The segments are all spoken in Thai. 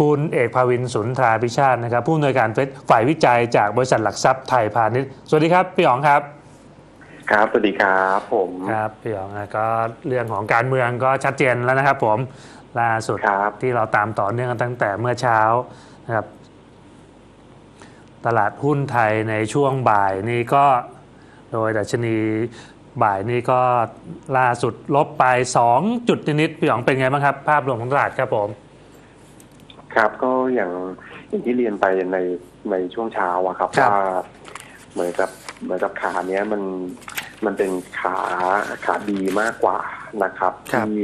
คุณเอกภาวินสุนทราพิชาตินะครับผู้อำนวยการฝ่ายวิจัยจากบริษัทหลักทรัพย์ไทยพาณิชย์สวัสดีครับพี่หยองครับครับสวัสดีครับผมครับพี่หยองอะก็เรื่องของการเมืองก็ชัดเจนแล้วนะครับ ผมล่าสุดครับที่เราตามต่อเนื่องกันตั้งแต่เมื่อเช้านะครับ ตลาดหุ้นไทยในช่วงบ่ายนี้ก็โดยดัชนีบ่ายนี้ก็ล่าสุดลบไป 2 จุดนิดๆพี่หยองเป็นไงบ้างครับ ภาพรวมของตลาดครับผม ครับก็อย่างอย่างที่เรียนไปในในช่วงเช้าอะครับครับว่าเหมือนกับเหมือนกับขาเนี้ยมันมันเป็นขาขาดีมากกว่านะครับ ครับ ที่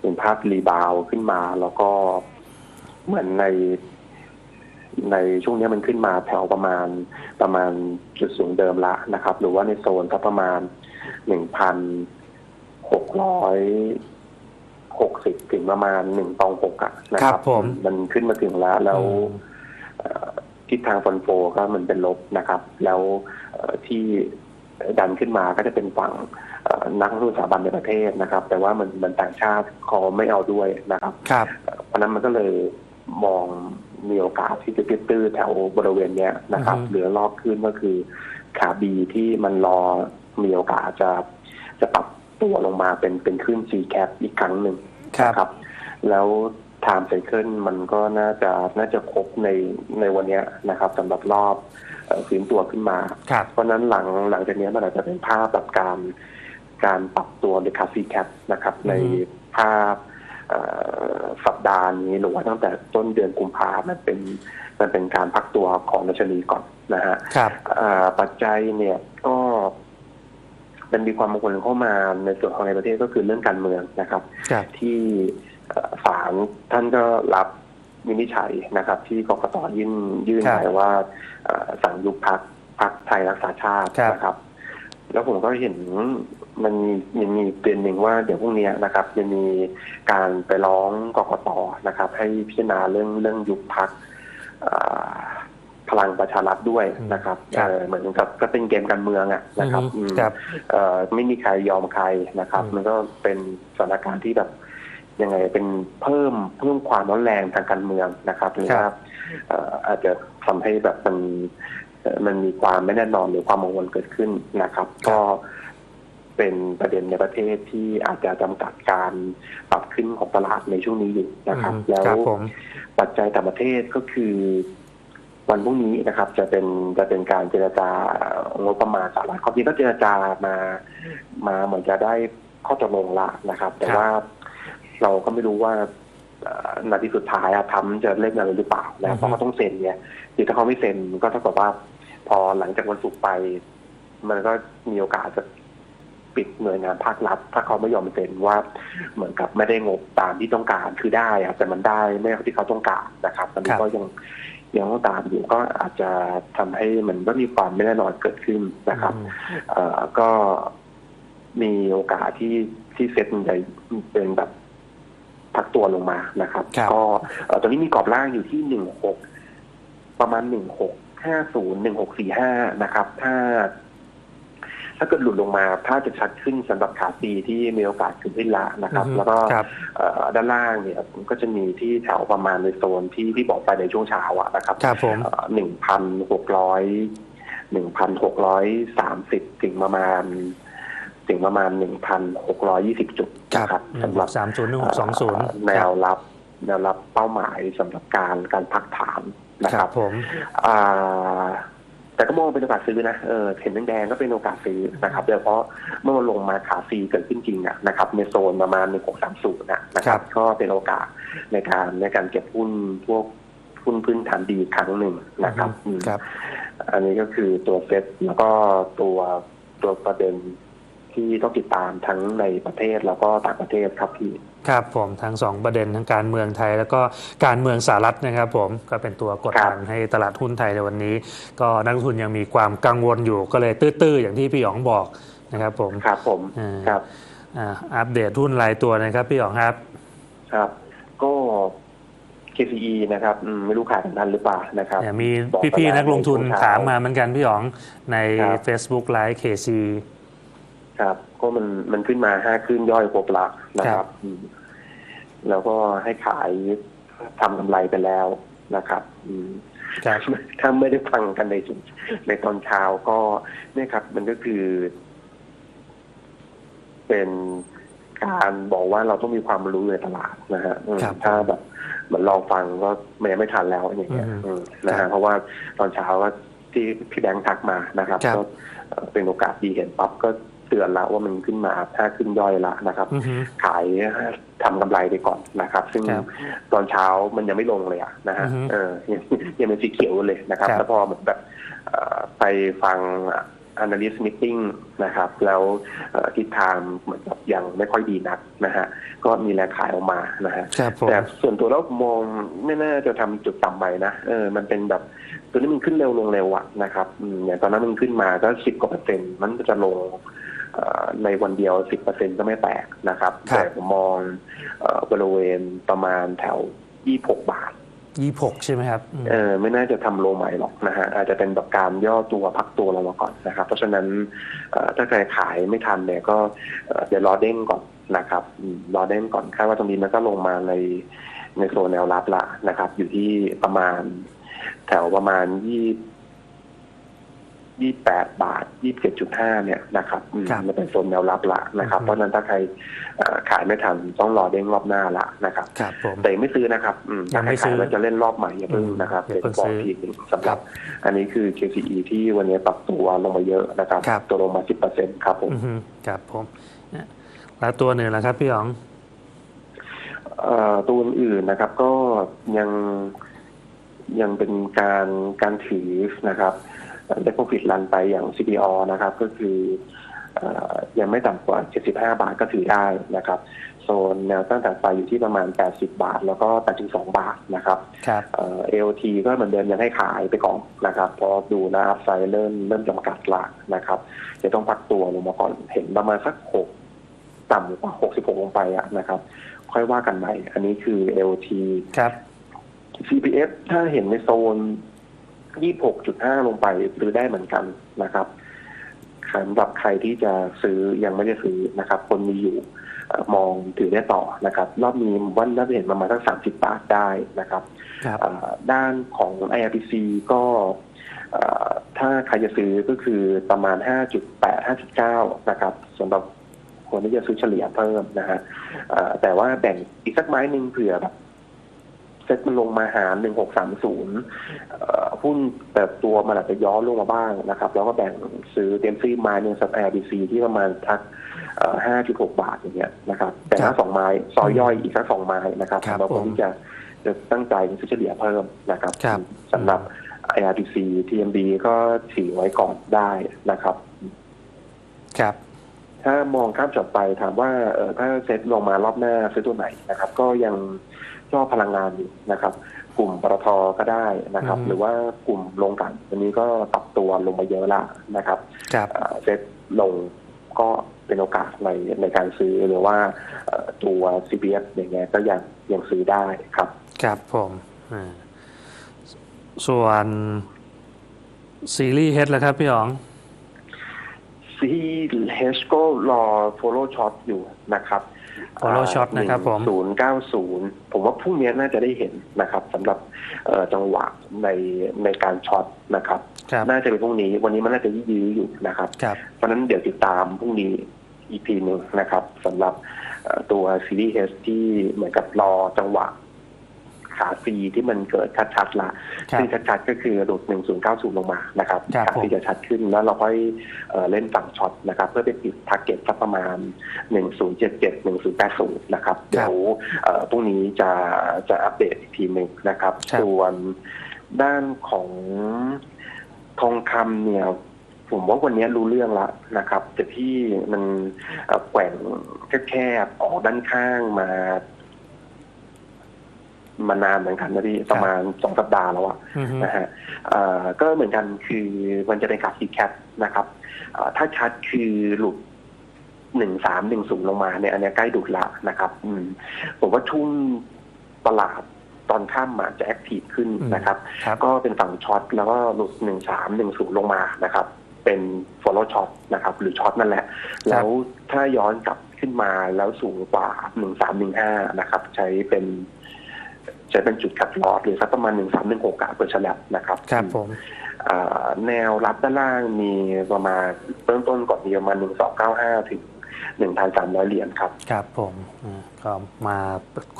เป็นภาพรีบาวด์ขึ้นมา แล้วก็เหมือนใน ในช่วงเนี้ยมันขึ้นมาแถวประมาณประมาณจุดสูงเดิมละนะครับ หรือว่าในโซนก็ประมาณหนึ่งพันหกร้อย หกสิบถึงประมาณหนึ่งตองหกอะนะคครัรับบ ผมมันขึ้นมาถึงแล้วแล้วอืม เอ่อทิศทางฟันโฟก็มันเป็นลบนะครับ แล้วเอ่อที่ดันขึ้นมาก็จะเป็นฝั่งเอ่อนักลงทุนสถาบันในประเทศนะครับ แต่ว่ามันมันต่างชาติเขาไม่เอาด้วยนะครับ ครับ เพราะฉะนั้นมันก็เลยมองมีโอกาสที่จะตื้อๆแถวบริเวณเนี้ยนะครับ อือฮึ เหลือรอบขึ้นก็คือขาบีที่มันรอมีโอกาสจะจะปรับตัวลงมาเป็นเป็นขึ้น C cap อีกครั้งหนึ่ง ครับนะครับ แล้วไทม์ไซเคิลมันก็น่าจะน่าจะครบในในวันเนี้ยนะครับสำหรับรอบเอ่อฟื้นตัวขึ้นมา ครับเพราะฉะนั้นหลังหลังจากนี้มันอาจจะเป็นภาพแบบการการปรับตัวในคาซีแคปนะครับอือฮึในภาพเอ่อสัปดาห์นี้หรือว่าตั้งแต่ต้นเดือนกุมภามันเป็นมันเป็นการพักตัวของดัชนีก่อนนะฮะครับเอ่อปัจจัยเนี่ยก็ มันมีความกังวลเข้ามาในส่วนของในประเทศก็คือเรื่องการเมืองนะครับ ครับที่เอ่อศาลท่านก็รับวินิจฉัยนะครับ ที่กกตยื่นยื่นครับไปว่าเอ่อสั่งยุบพักพักไทยรักษาชาติครับ นะครับ แล้วผมก็เห็นมันมีมันมีประเด็นหนึ่งว่าเดี๋ยวพรุ่งนี้นะครับจะมีการไปร้องกกตนะครับ ให้พิจารณาเรื่องเรื่องยุบพัก พลังประชารัฐด้วยนะครับครับเอ่อเหมือนกับก็เป็นเกมการเมืองอะนะครับอือืมมครับเอ่อไม่มีใครยอมใครนะครับอืมมันก็เป็นสถานการณ์ที่แบบยังไงเป็นเพิ่มเพิ่มความร้อนแรงทางการเมืองนะครับหรือว่าเอ่ออาจจะทำให้แบบมันเอ่อมันมีความไม่แน่นอนหรือความกังวลเกิดขึ้นนะครับ ก็เป็นประเด็นในประเทศที่อาจจะจำกัดการปรับขึ้นของตลาดในช่วงนี้อยู่นะครับอืมแล้วครับผมปัจจัยต่างประเทศก็คือ วันพรุ่งนี้นะครับ จะเป็นจะเป็นการเจรจางบประมาณสหรัฐความจริงก็เจรจามามาเหมือนจะได้ข้อตกลงละนะครับ แต่ครับว่าเราก็ไม่รู้ว่าเอ่อนาทีสุดท้ายอะทำจะเล่นอะไรหรือเปล่าอือนะฮึเพราะเขาต้องเซ็นเนี่ยคือถ้าเขาไม่เซ็นก็เท่ากับว่า พอหลังจากวันศุกร์ไป มันก็มีโอกาสจะปิดหน่วยงานภาครัฐ ถ้าเขาไม่ยอมเซ็นว่าเหมือนกับไม่ได้งบตามที่ต้องการคือได้อะแต่มันได้ไม่เท่าที่เขาต้องการนะครับตอนนี้ครับก็ยัง ยังต้องตามอยู่ก็อาจจะทำให้มันก็มีความไม่แน่นอนเกิดขึ้นนะครับอืมเอ่อก็มีโอกาสที่ที่เซ็ตมันจะเป็นแบบพักตัวลงมานะครับครับก็เอ่อตอนนี้มีกรอบล่างอยู่ที่หนึ่งหกประมาณหนึ่งหกห้าศูนย์หนึ่งหกสี่ห้านะครับ ถ้า ถ้าเกิดหลุดลงมาถ้าจะชัดขึ้นสำหรับขาซีที่มีโอกาสขึ้นขึ้นละนะครับอือฮึแล้วก็ครับเอ่อด้านล่างเนี่ยก็จะมีที่แถวประมาณในโซนที่ที่บอกไปในช่วงเช้าอะนะครับครับผมหนึ่งพันหกร้อยหนึ่งพันหกร้อยสามสิบถึงประมาณถึงประมาณหนึ่งพันหกร้อยี่สิบจุดนะครับสำหรับสามศูนย์หนึ่งหกสองศูนย์แนวรับแนวรับเป้าหมายสำหรับการการพักฐานนะคครัรับบผมอ่า แต่ก็มองเป็นโอกาสซื้อนะ เออเห็นแดงๆก็เป็นโอกาสซื้อนะครับโดยเฉพาะเมื่อมันลงมาขาซีเกิดขึ้นจริงอะนะครับในโซนประมาณหนึ่งหกสามศูนย์นะครับ ก็เป็นโอกาสในการในการเก็บหุ้นพวกหุ้นพื้นฐานดีอีกครั้งหนึ่งนะครับอืมครับ อันนี้ก็คือตัวเซตแล้วก็ตัวตัวประเด็นที่ต้องติดตามทั้งในประเทศแล้วก็ต่างประเทศครับพี่ ครับผมทั้งสองประเด็นทั้งการเมืองไทย แล้วก็การเมืองสหรัฐนะครับผมก็เป็นตัวกดดันให้ตลาดหุ้นไทยในวันนี้ ก็นักลงทุนยังมีความกังวลอยู่ก็เลยตื้อๆอย่างที่พี่หยองบอกนะครับผมครับผมอ่าครับอ่าอัปเดตหุ้นรายตัวนะครับพี่หยองครับครับ ก็ KCE นะครับอืมไม่รู้ขายกันทันหรือเปล่านะครับเนี่ยมีบอกไปพี่ๆแล้วนักลงทุนในช่วงเช้าถามมาเหมือนกันพี่หยองในครับ Facebook ไลฟ์ KC ครับ ก็มันมันขึ้นมาห้าขึ้นย่อยครบละนะคครัรับบอืมแล้วก็ให้ขายทำกำไรไปแล้วนะครับอืมครับถ้าไม่ได้ฟังกันในช่วงในตอนเช้าก็เนี่ยครับ มันก็คือ เป็นการบอกว่าเราต้องมีความรู้ในตลาดนะฮะอืมครับถ้าแบบเหมือนลองฟังก็มันยังไม่ทันแล้วอย่างเงี้ยอืมอืมนะครัฮะบเพราะว่าตอนเช้าก็ที่พี่แบงค์ทักมานะครับครับก็เอ่อเป็นโอกาสดีเห็นปั๊บก็ เตือนแล้วว่ามันขึ้นมาถ้าขึ้นย่อยละนะครับอือฮึขายทำกำไรไปก่อนนะครับ ซึ่งครับตอนเช้ามันยังไม่ลงเลยอะนะฮะอือฮึเออยังยังเป็นสีเขียวอยู่เลยนะครับครับ แล้วพอเหมือนแบบเอ่อไปฟัง analyst meeting นะครับ แล้วเอ่อทิศทางเหมือนกับยังไม่ค่อยดีนักนะฮะก็มีแรงขายออกมานะฮะครับผมแต่ส่วนตัวแล้วมองไม่น่าจะทำจุดต่ำไปนะเออมันเป็นแบบตัวนี้มันขึ้นเร็วลงเร็วอะนะครับอืมอย่างตอนนั้นมันขึ้นมาก็สิบกว่าเปอร์เซ็นต์มันก็จะลงเอ่อ ในวันเดียวสิบเปอร์เซ็นต์ก็ไม่แตกนะครับ ครับ แต่ผมมองเอ่อบริเวณประมาณแถวยี่หกบาท ยี่หกใช่ไหมครับอืม เออไม่น่าจะทำโลใหม่หรอกนะฮะอาจจะเป็นแบบการย่อตัวพักตัวลงมาก่อนนะครับ เพราะฉะนั้นเอ่อถ้าใครขายไม่ทันเนี่ยก็เอ่อเดี๋ยวรอเด้งก่อนนะครับอืมรอเด้งก่อนคาดว่าตรงนี้มันก็ลงมาในในโซนแนวรับละนะครับ อยู่ที่ประมาณแถวประมาณยี่ ยี่แปดบาทยี่เจ็ดจุดห้าเนี่ยนะครับอืมครับมันเป็นโซนแนวรับละนะครับอือฮึเพราะฉะนั้นถ้าใครเอ่อขายไม่ทันต้องรอเด้งรอบหน้าละนะครับครับผมแต่ยังไม่ซื้อนะครับอืมยังไม่ถ้าใครซื้อขายแล้วจะเล่นรอบใหม่อย่าเพิ่งอืมนะครับอย่าเดี๋ยวเพิ่งบอกซื้อทีหนึงสำหรับ อันนี้คือ KCE ที่วันนี้ปรับตัวลงมาเยอะนะครับครับตัวลงมา10%ครับผมอือฮึครับผมเนี่ยแล้วตัวหนึ่งแล้วครับพี่อ๋องเอ่อตัวอื่นๆนะครับก็ยังยังเป็นการการถือนะครับ ได้โปรฟิตรันไปอย่าง CPO นะครับ ก็คือเอ่อยังไม่ต่ำกว่า 75 บาทก็ถือได้นะครับ โซนแนวตั้งแต่ไปอยู่ที่ประมาณ 80 บาท แล้วก็ 82 บาทนะครับครับเอ่อ AOT ก็เหมือนเดิมยังให้ขายไปก่อนนะครับเพราะดูนะอัพไซด์เริ่มเริ่มจำกัดละนะครับจะต้องพักตัวลงมาก่อนเห็นประมาณสักหกต่ำกว่าหกสิบหกลงไปอะนะครับ ค่อยว่ากันใหม่ อันนี้คือ AOT ครับ CPF ถ้าเห็นในโซน ยี่หกจุดห้าลงไปซื้อได้เหมือนกันนะครับสำหรับใครที่จะซื้อยังไม่ได้ซื้อนะครับ คนมีอยู่เอ่อมองถือได้ต่อนะครับ รอบนี้วันน่าจะเห็นประมาณสักสามสิบบาทได้นะครับครับเอ่อด้านของ IRPC ก็เอ่อถ้าใครจะซื้อก็คือประมาณ 5.8 5.9 นะครับสำหรับคนที่จะซื้อเฉลี่ยเพิ่มนะฮะเอ่อแต่ว่าแบ่งอีกสักไม้หนึ่งเผื่อแบบ เซ็ตมันลงมาหา1630เอ่อหุ้นแต่ตัวมันอาจจะย้อนลงมาบ้างนะครับ แล้วก็แบ่งซื้อเต็มซี่ไม้หนึ่งสัก IRPC ที่ประมาณทักเอ่อ5.6บาทอย่างเงี้ยนะครับ แต่ครัถ้าบสองไม้ซอยย่อยอีกสักสองไม้นะครับครับสำหรับคผนมที่จะจะตั้งใจซื้อเฉลี่ยเพิ่มนะครับครับสำหรับ IRPC TMB ก็ถือไว้ก่อนได้นะครับ ครับ ถ้ามองข้ามจอดไปถามว่าเออถ้าเซ็ตลงมารอบหน้าซื้อตัวไหนนะครับ ก็ยังชอบพลังงานอยู่นะครับ กลุ่มปตทก็ได้นะครับอืมหรือว่ากลุ่มโรงกลั่นอันนี้ก็ปรับตัวลงมาเยอะละนะครับครับเอ่อเซ็ตลงก็เป็นโอกาสในในการซื้อหรือว่าเอ่อตัว CPF อย่างเงี้ยก็ยังยังซื้อได้ครับ ครับผมอ่าส่วนซีรีส์เฮดแล้วครับพี่อ๋อง ซีเฮชก็รอ follow shot อยู่นะครับ follow shot นะครับผมศูนย์เก้าศูนย์ผมว่าพรุ่งนี้น่าจะได้เห็นนะครับสำหรับเอ่อจังหวะในในการช็อตนะครับครับ น่าจะเป็นพรุ่งนี้ วันนี้มันน่าจะยื้อๆอยู่นะครับครับเพราะฉะนั้นเดี๋ยวติดตามพรุ่งนี้อีพีหนึ่งนะครับสำหรับเอ่อตัวซีรีส์เฮชที่เหมือนกับรอจังหวะ ขาซีที่มันเกิดชัดๆละครับซึ่งชัดๆก็คือหลุด 1090 ลงมานะครับครับขาที่จะชัดขึ้นแล้วเราค่อยเอ่อเล่นฝั่งช็อตนะครับ เพื่อไปปิดทาร์เก็ตสักประมาณ 1077 1080 นะครับ เดี๋ยวเอ่อพรุ่งนี้จะจะอัปเดตอีกทีหนึ่งนะครับ ครับ ส่วนด้านของทองคำเนี่ย ผมว่าวันนี้รู้เรื่องละนะครับ แต่ที่มันเอ่อแกว่งแคบๆออกด้านข้างมา มานานเหมือนกันนะพี่ประมาณสองสัปดาห์แล้วอะอือฮึนะฮะเอ่อก็เหมือนกันคือมันจะเป็นกราฟซีแคปนะครับเอ่อถ้าชัดคือหลุดหนึ่งสามหนึ่งศูนย์ลงมาเนี่ยอันเนี้ยใกล้ดุดละนะครับ อืมผมว่าช่วงตลาดตอนข้ามมาจะแอคทีฟขึ้นนะครับครับก็เป็นฝั่งช็อตแล้วก็หลุดหนึ่งสามหนึ่งศูนย์ลงมานะครับ เป็น follow shot นะครับ หรือช็อตนั่นแหละ แล้วถ้าย้อนกลับขึ้นมาแล้วสูงกว่าหนึ่งสามหนึ่งห้านะครับ ใช้เป็น ใช้เป็นจุดคัดลอสหรือสักประมาณหนึ่งสามหนึ่งหกกะเปิดฉลับนะครับครับผมอ่าแนวรับด้านล่างมีประมาณเริ่มต้นก่อนมีประมาณหนึ่งสองเก้าห้าถึงหนึ่งพันสามร้อยเหรียญครับ ครับผมอ่าก็มา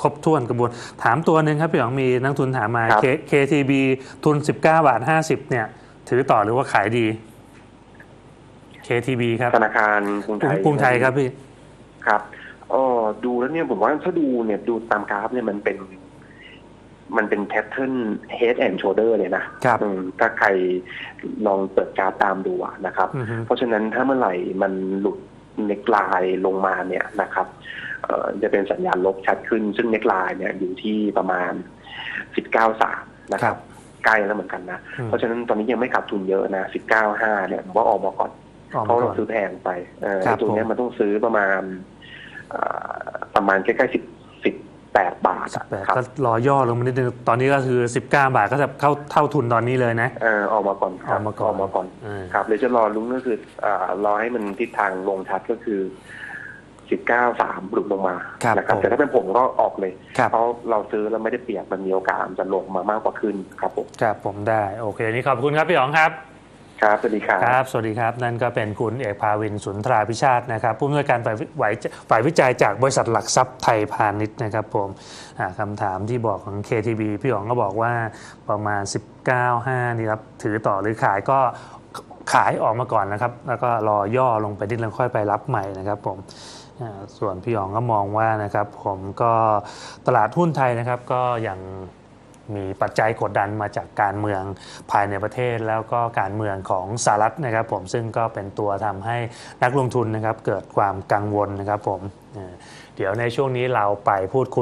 ครบถ้วนกระบวน ถามตัวหนึ่งครับพี่หยองมีนักทุนถามมาครับ K- KTB ทุน19บาท50เนี่ย ถือต่อหรือว่าขายดี KTB ครับธนาคารกรุงไทยกรุงไทยครับพี่ ครับอ๋อดูแล้วเนี่ยผมว่าถ้าดูเนี่ยดูตามกราฟเนี่ยมันเป็น มันเป็นแพทเทิร์น head and shoulder เลยนะครับอืมถ้าใครลองเปิดกราฟตามดูอะนะครับ อือฮึเพราะฉะนั้นถ้าเมื่อไหร่มันหลุดเน็กไลน์ลงมาเนี่ยนะครับเอ่อจะเป็นสัญญาณลบชัดขึ้น ซึ่งเน็กไลน์เนี่ยอยู่ที่ประมาณ 19.3 นะคครัรับ บ ใกล้แล้วเหมือนกันนะ อืมเพราะฉะนั้นตอนนี้ยังไม่ขาดทุนเยอะนะ 19.5 เนี่ยผมว่าออกมาก่อน ออกเพมาราะก่เราอน ซื้อแพงไปเออครับตัวเนี้ยผม มันต้องซื้อประมาณเอ่อประมาณใกล้ๆสิบ สิบแปดบาทอะแต่ครับก็รอย่อลงมานิดนึงตอนนี้ก็คือ 19 บาทก็จะเข้าเท่าทุนตอนนี้เลยนะ เออออกมาก่อนครับออกมาก่อน ออกมาก่อน อ่า ครับเดี๋ยวจะรอลุ้นก็คืออ่ารอให้มันทิศทางลงชัดก็คือสิบเก้าสามหลุดลงมาครับนะครับผม แต่ถ้าเป็นผมก็ออกเลย ครับ เพราะเราซื้อแล้วไม่ได้เปรียบมันมีโอกาสมันจะลงมามากกว่าขึ้นครับผม ครับผมได้ โอเค นี่ขอบคุณครับพี่หยองครับ ครับสวัสดีครับครับสวัสดีครับ นั่นก็เป็นคุณเอกภาวินสุนทราพิชาตินะครับ ผู้อำนวยการฝ่ายวิฝ่ายวิจัยจากบริษัทหลักทรัพย์ไทยพาณิชย์นะครับผมอ่าคำถามที่บอกของ KTB พี่หยองก็บอกว่าประมาณ 19.5 นี่ครับ ถือต่อหรือขายก็ขายออกมาก่อนนะครับ แล้วก็รอย่อลงไปนิดแล้วค่อยไปรับใหม่นะครับผมส่วนพี่หยองก็มองว่านะครับ ผมก็ตลาดหุ้นไทยนะครับก็อยัง มีปัจจัยกดดันมาจากการเมืองภายในประเทศ แล้วก็การเมืองของสหรัฐนะครับ ผมซึ่งก็เป็นตัวทำให้นักลงทุนนะครับเกิดความกังวลนะครับผมเอ่อเดี๋ยวในช่วงนี้เราไปพูดคุย